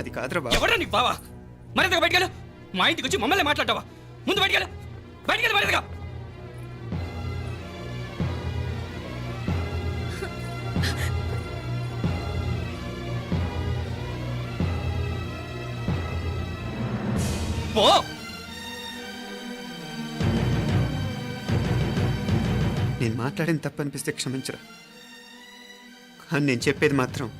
అది కాదురా బాబు. ఎవరా నీకు బావా? మరింతగా బయటకెళ్ళు. మా ఇంటికి వచ్చి మమ్మల్ని మాట్లాడతావా? ముందు బయటకెళ్ళు. బయటకెళ్ళు మరింతగా. పో. నేను మాట్లాడిన తప్పు అనిపిస్తే క్షమించరా. కానీ నేను చెప్పేది మాత్రం